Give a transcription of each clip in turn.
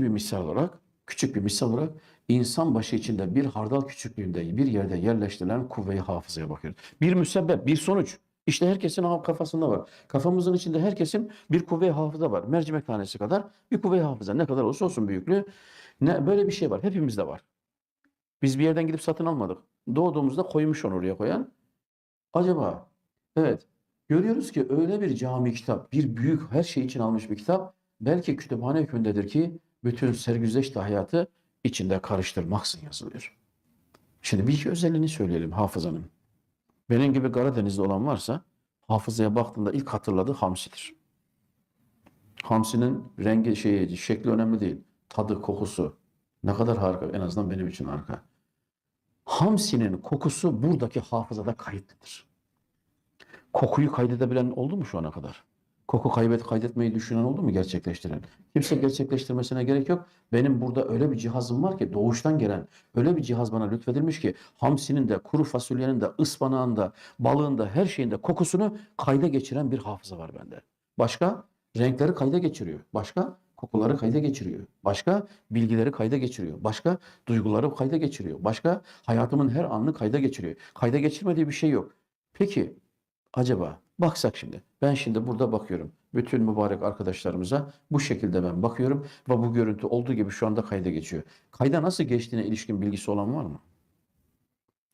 bir misal olarak, küçük bir misal olarak insan başı içinde bir hardal küçüklüğünde bir yerde yerleştirilen kuvve-i hafızaya bakıyoruz. Bir müsebbep, bir sonuç. İşte herkesin kafasında var. Kafamızın içinde herkesin bir kuvve-i hafıza var. Mercimek tanesi kadar bir kuvve-i hafıza. Ne kadar olursa olsun büyüklüğü. Ne, böyle bir şey var. Hepimizde var. Biz bir yerden gidip satın almadık. Doğduğumuzda koymuş onu oraya koyan. Acaba evet görüyoruz ki öyle bir cami kitap, bir büyük her şey için almış bir kitap belki kütüphane hükmündedir ki bütün sergüzeşt hayatı içinde karıştırmaksın yazılıyor. Şimdi bir iki özelliğini söyleyelim hafızanın. Benim gibi Karadeniz'de olan varsa hafızaya baktığında ilk hatırladığı hamsidir. Hamsinin rengi şeyi, şekli önemli değil. Tadı, kokusu. Ne kadar harika. En azından benim için harika. Hamsinin kokusu buradaki hafızada kayıtlıdır. Kokuyu kaydedebilen oldu mu şu ana kadar? Koku kaybet kaydetmeyi düşünen oldu mu gerçekleştiren? Kimse gerçekleştirmesine gerek yok. Benim burada öyle bir cihazım var ki doğuştan gelen öyle bir cihaz bana lütfedilmiş ki hamsinin de kuru fasulyenin de ıspanağın da balığın da her şeyin de kokusunu kayda geçiren bir hafıza var bende. Başka renkleri kayda geçiriyor. Başka kokuları kayda geçiriyor. Başka bilgileri kayda geçiriyor. Başka duyguları kayda geçiriyor. Başka hayatımın her anını kayda geçiriyor. Kayda geçirmediği bir şey yok. Peki acaba baksak şimdi. Ben şimdi burada bakıyorum. Bütün mübarek arkadaşlarımıza bu şekilde ben bakıyorum ve bu görüntü olduğu gibi şu anda kayda geçiyor. Kayda nasıl geçtiğine ilişkin bilgisi olan var mı?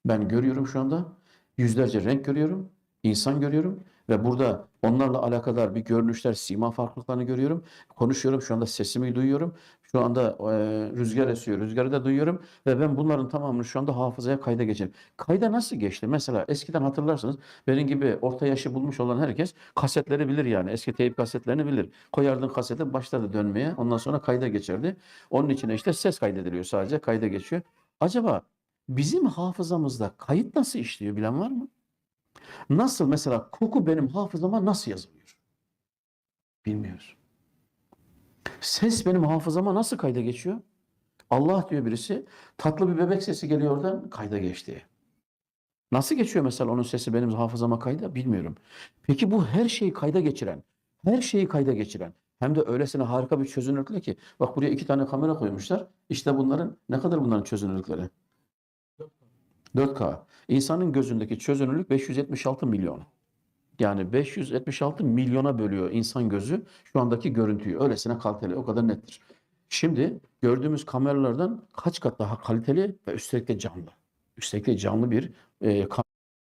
Ben görüyorum şu anda. Yüzlerce renk görüyorum. insan görüyorum ve burada onlarla alakadar bir görünüşler, sima farklılıklarını görüyorum. Konuşuyorum. Şu anda sesimi duyuyorum. Şu anda e, rüzgar esiyor. Rüzgarı da duyuyorum ve ben bunların tamamını şu anda hafızaya kayda geçirdim. Kayda nasıl geçti? Mesela eskiden hatırlarsınız benim gibi orta yaşı bulmuş olan herkes kasetleri bilir yani. Eski teyp kasetlerini bilir. Koyardın kasete başladı dönmeye. Ondan sonra kayda geçerdi. Onun içine işte ses kaydediliyor sadece. Kayda geçiyor. Acaba bizim hafızamızda kayıt nasıl işliyor bilen var mı? Nasıl mesela koku benim hafızama nasıl yazılıyor? Bilmiyoruz. Ses benim hafızama nasıl kayda geçiyor? Allah diyor birisi tatlı bir bebek sesi geliyor oradan kayda geçti. Nasıl geçiyor mesela onun sesi benim hafızama kayda bilmiyorum. Peki bu her şeyi kayda geçiren, her şeyi kayda geçiren hem de öylesine harika bir çözünürlükle ki bak buraya iki tane kamera koymuşlar. İşte bunların ne kadar bunların çözünürlükleri? 4K. İnsanın gözündeki çözünürlük 576 milyon. Yani 576 milyona bölüyor insan gözü şu andaki görüntüyü. Öylesine kaliteli, o kadar nettir. Şimdi gördüğümüz kameralardan kaç kat daha kaliteli ve üstelik de canlı. Üstelik de canlı bir e,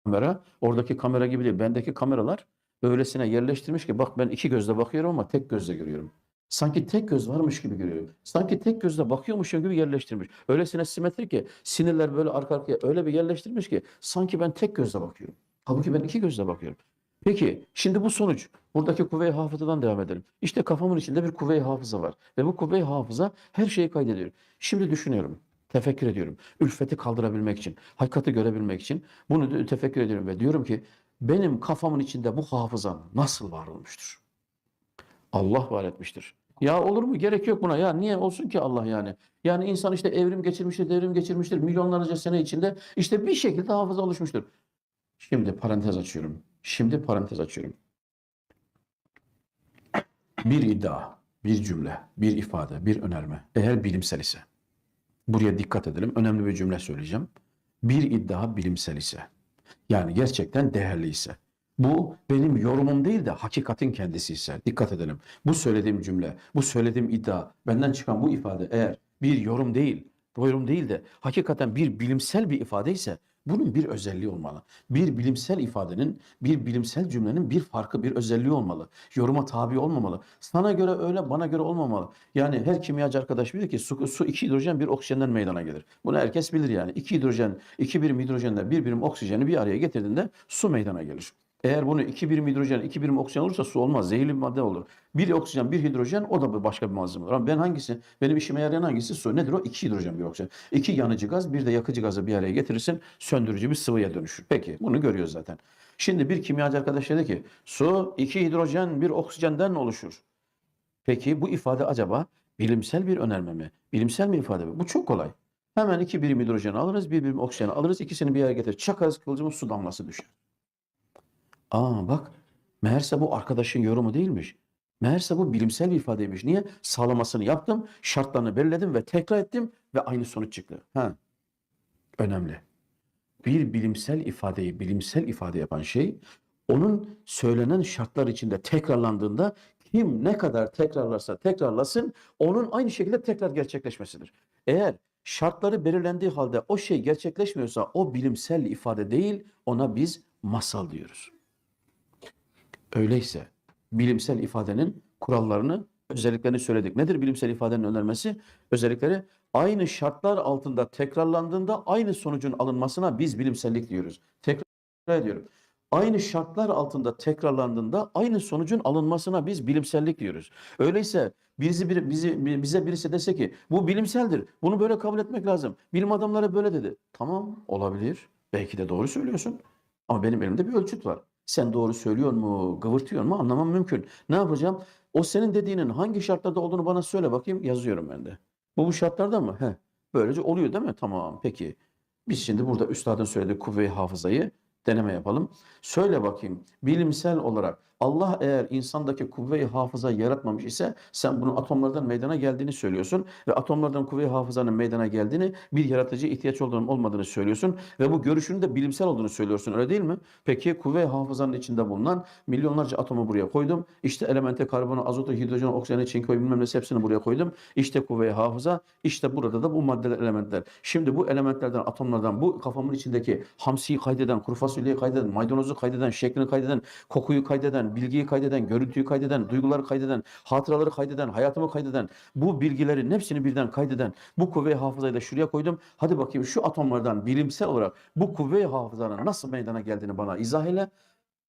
kamera. Oradaki kamera gibi değil. Bendeki kameralar öylesine yerleştirmiş ki bak ben iki gözle bakıyorum ama tek gözle görüyorum. Sanki tek göz varmış gibi görüyorum. Sanki tek gözle bakıyormuşum gibi yerleştirmiş. Öylesine simetrik ki sinirler böyle arka arkaya öyle bir yerleştirmiş ki sanki ben tek gözle bakıyorum. Halbuki ben iki gözle bakıyorum. Peki şimdi bu sonuç buradaki kuvve-i hafızadan devam edelim. İşte kafamın içinde bir kuvve-i hafıza var ve bu kuvve-i hafıza her şeyi kaydediyor. Şimdi düşünüyorum, tefekkür ediyorum. Ülfeti kaldırabilmek için, hakikati görebilmek için bunu tefekkür ediyorum ve diyorum ki benim kafamın içinde bu hafıza nasıl var olmuştur? Allah var etmiştir. Ya olur mu? Gerek yok buna. Ya niye olsun ki Allah yani? Yani insan işte evrim geçirmiştir, devrim geçirmiştir. Milyonlarca sene içinde işte bir şekilde hafıza oluşmuştur. Şimdi parantez açıyorum. Şimdi parantez açıyorum. Bir iddia, bir cümle, bir ifade, bir önerme eğer bilimsel ise buraya dikkat edelim. Önemli bir cümle söyleyeceğim. Bir iddia bilimsel ise yani gerçekten değerli ise bu benim yorumum değil de hakikatin kendisi ise dikkat edelim. Bu söylediğim cümle, bu söylediğim iddia, benden çıkan bu ifade eğer bir yorum değil, bu yorum değil de hakikaten bir bilimsel bir ifade ise bunun bir özelliği olmalı. Bir bilimsel ifadenin, bir bilimsel cümlenin bir farkı, bir özelliği olmalı. Yoruma tabi olmamalı. Sana göre öyle, bana göre olmamalı. Yani her kimyacı arkadaş bilir ki su, su iki hidrojen bir oksijenden meydana gelir. Bunu herkes bilir yani. İki hidrojen, iki birim hidrojenle bir birim oksijeni bir araya getirdiğinde su meydana gelir. Eğer bunu iki birim hidrojen, iki birim oksijen olursa su olmaz. Zehirli bir madde olur. Bir oksijen, bir hidrojen o da başka bir malzeme. Ama ben hangisi? Benim işime yarayan hangisi? Su. Nedir o? İki hidrojen, bir oksijen. İki yanıcı gaz, bir de yakıcı gazı bir araya getirirsin. Söndürücü bir sıvıya dönüşür. Peki bunu görüyoruz zaten. Şimdi bir kimyacı arkadaş dedi ki su iki hidrojen, bir oksijenden oluşur. Peki bu ifade acaba bilimsel bir önerme mi? Bilimsel mi ifade mi? Bu çok kolay. Hemen iki birim hidrojen alırız, bir birim oksijen alırız. ikisini bir araya getirir. Çakarız kıvılcımın su damlası düşer. Aa bak meğerse bu arkadaşın yorumu değilmiş. Meğerse bu bilimsel bir ifadeymiş. Niye? Sağlamasını yaptım, şartlarını belirledim ve tekrar ettim ve aynı sonuç çıktı. Ha. Önemli. Bir bilimsel ifadeyi bilimsel ifade yapan şey onun söylenen şartlar içinde tekrarlandığında kim ne kadar tekrarlarsa tekrarlasın onun aynı şekilde tekrar gerçekleşmesidir. Eğer şartları belirlendiği halde o şey gerçekleşmiyorsa o bilimsel ifade değil ona biz masal diyoruz. Öyleyse bilimsel ifadenin kurallarını, özelliklerini söyledik. Nedir bilimsel ifadenin önermesi? Özellikleri aynı şartlar altında tekrarlandığında aynı sonucun alınmasına biz bilimsellik diyoruz. Tekrar ediyorum. Aynı şartlar altında tekrarlandığında aynı sonucun alınmasına biz bilimsellik diyoruz. Öyleyse bizi, bir- bizi, bize birisi dese ki bu bilimseldir, bunu böyle kabul etmek lazım. Bilim adamları böyle dedi. Tamam olabilir. Belki de doğru söylüyorsun. Ama benim elimde bir ölçüt var. Sen doğru söylüyor mu, gıvırtıyor mu anlamam mümkün. Ne yapacağım? O senin dediğinin hangi şartlarda olduğunu bana söyle bakayım. Yazıyorum ben de. Bu bu şartlarda mı? He. Böylece oluyor değil mi? Tamam peki. Biz şimdi burada üstadın söylediği kuvve-i hafızayı deneme yapalım. Söyle bakayım bilimsel olarak Allah eğer insandaki kuvve-i hafıza yaratmamış ise sen bunun atomlardan meydana geldiğini söylüyorsun ve atomlardan kuvve-i hafızanın meydana geldiğini bir yaratıcı ihtiyaç olduğunu olmadığını söylüyorsun ve bu görüşünün de bilimsel olduğunu söylüyorsun öyle değil mi? Peki kuvve-i hafızanın içinde bulunan milyonlarca atomu buraya koydum. İşte elemente karbonu, azotu, hidrojeni, oksijeni, çinkoyu bilmem ne hepsini buraya koydum. İşte kuvve-i hafıza işte burada da bu maddeler elementler. Şimdi bu elementlerden atomlardan bu kafamın içindeki hamsiyi kaydeden, kuru fasulyeyi kaydeden, maydanozu kaydeden, şeklini kaydeden, kokuyu kaydeden, bilgiyi kaydeden, görüntüyü kaydeden, duyguları kaydeden, hatıraları kaydeden, hayatımı kaydeden, bu bilgilerin hepsini birden kaydeden bu kuvve-i hafızayı da şuraya koydum. Hadi bakayım şu atomlardan bilimsel olarak bu kuvve-i hafızanın nasıl meydana geldiğini bana izah ile.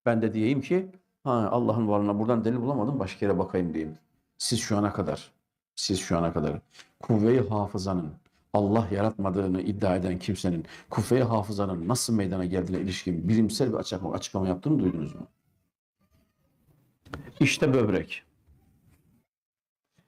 Ben de diyeyim ki ha, Allah'ın varlığına buradan delil bulamadım başka yere bakayım diyeyim. Siz şu ana kadar, siz şu ana kadar kuvve-i hafızanın Allah yaratmadığını iddia eden kimsenin kuvve-i hafızanın nasıl meydana geldiğine ilişkin bilimsel bir açıklama, açıklama yaptığını duydunuz mu? İşte böbrek.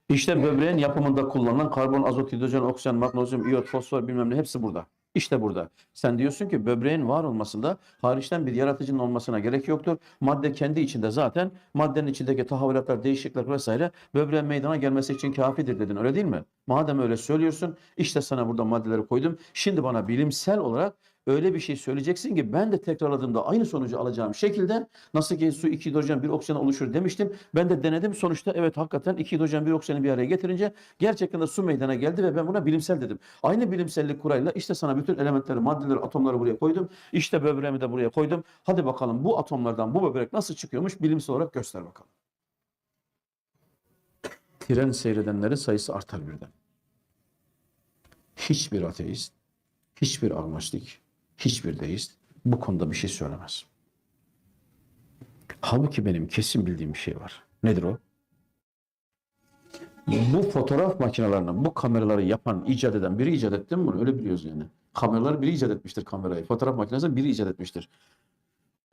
İşte böbreğin yapımında kullanılan karbon, azot, hidrojen, oksijen, magnezyum, iyot, fosfor bilmem ne hepsi burada. İşte burada. Sen diyorsun ki böbreğin var olmasında hariçten bir yaratıcının olmasına gerek yoktur. Madde kendi içinde zaten maddenin içindeki tahavülatlar, değişiklikler vesaire böbreğin meydana gelmesi için kafidir dedin öyle değil mi? Madem öyle söylüyorsun işte sana burada maddeleri koydum. Şimdi bana bilimsel olarak öyle bir şey söyleyeceksin ki ben de tekrarladığımda aynı sonucu alacağım şekilde nasıl ki su iki hidrojen bir oksijen oluşur demiştim. Ben de denedim sonuçta evet hakikaten iki hidrojen bir oksijeni bir araya getirince gerçekten de su meydana geldi ve ben buna bilimsel dedim. Aynı bilimsellik kurayla işte sana bütün elementleri, maddeleri, atomları buraya koydum. İşte böbreğimi de buraya koydum. Hadi bakalım bu atomlardan bu böbrek nasıl çıkıyormuş bilimsel olarak göster bakalım. Tren seyredenlerin sayısı artar birden. Hiçbir ateist, hiçbir agnostik, hiçbir deist bu konuda bir şey söylemez. Halbuki benim kesin bildiğim bir şey var. Nedir o? Bu fotoğraf makinelerini, bu kameraları yapan, icat eden biri icat etti mi bunu? Öyle biliyoruz yani. Kameraları biri icat etmiştir kamerayı. Fotoğraf makinesini biri icat etmiştir.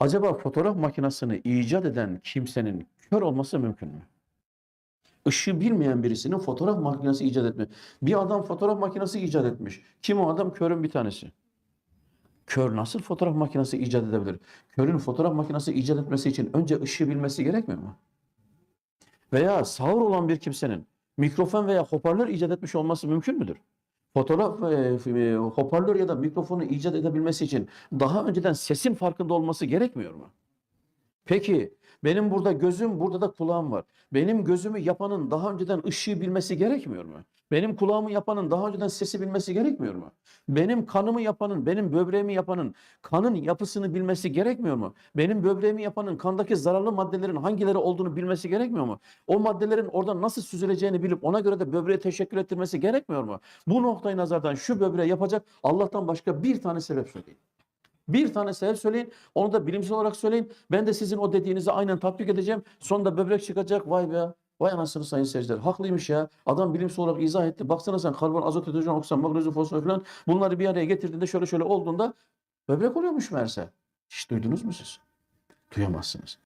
Acaba fotoğraf makinesini icat eden kimsenin kör olması mümkün mü? Işığı bilmeyen birisinin fotoğraf makinesi icat etme. Bir adam fotoğraf makinesi icat etmiş. Kim o adam? Körün bir tanesi. Kör nasıl fotoğraf makinesi icat edebilir? Körün fotoğraf makinesi icat etmesi için önce ışığı bilmesi gerekmiyor mu? Veya sağır olan bir kimsenin mikrofon veya hoparlör icat etmiş olması mümkün müdür? Fotoğraf, e, e, hoparlör ya da mikrofonu icat edebilmesi için daha önceden sesin farkında olması gerekmiyor mu? Peki benim burada gözüm, burada da kulağım var. Benim gözümü yapanın daha önceden ışığı bilmesi gerekmiyor mu? Benim kulağımı yapanın daha önceden sesi bilmesi gerekmiyor mu? Benim kanımı yapanın, benim böbreğimi yapanın kanın yapısını bilmesi gerekmiyor mu? Benim böbreğimi yapanın kandaki zararlı maddelerin hangileri olduğunu bilmesi gerekmiyor mu? O maddelerin oradan nasıl süzüleceğini bilip ona göre de böbreğe teşekkür ettirmesi gerekmiyor mu? Bu noktayı nazardan şu böbreği yapacak Allah'tan başka bir tane sebep söyleyin. Bir tane sebep söyleyin. Onu da bilimsel olarak söyleyin. Ben de sizin o dediğinizi aynen tatbik edeceğim. Sonunda böbrek çıkacak. Vay be. Vay anasını sayın seyirciler. Haklıymış ya. Adam bilimsel olarak izah etti. Baksana sen karbon, azot, hidrojen, oksijen, magnezyum, fosfor falan bunları bir araya getirdiğinde şöyle şöyle olduğunda böbrek oluyormuş meğerse. Hiç duydunuz mu siz? Duyamazsınız.